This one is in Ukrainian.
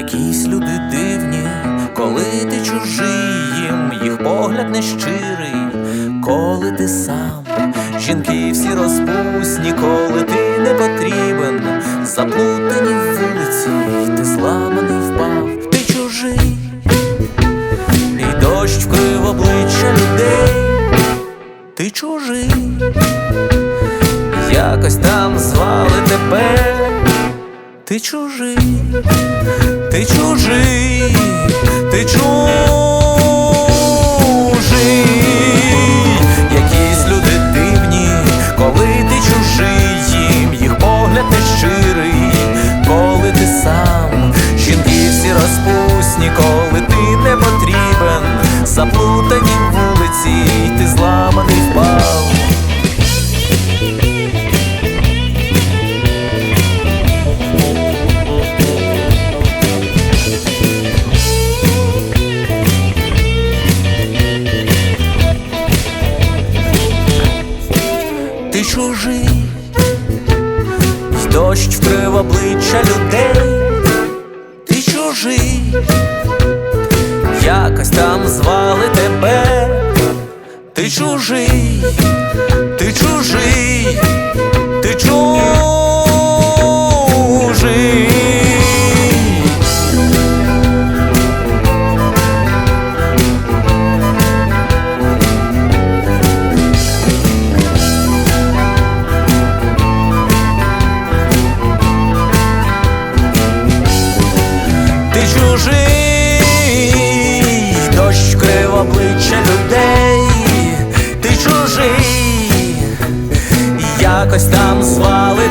Якісь люди дивні, коли ти чужий їм, їх погляд нещирий, коли ти сам, жінки всі розпусні, коли ти не потрібен, заплутані вулиці, ти зламаний впав, ти чужий, і дощ вкрив обличчя людей, ти чужий, якось там звали тебе, ти чужий. Ти чужий, ти чужий, якісь люди дивні, коли ти чужий їм, їх погляд нещирий, коли ти сам, жінки всі розпусні, коли ти не потрібен, заплутані вулиці, ти чужий, дощ вкрив обличчя людей, ти чужий, якось там звали тебе, ти чужий, ти чужий, ти чужий. Ти чужий, дощ крив обличчя людей, ти чужий, якось там звали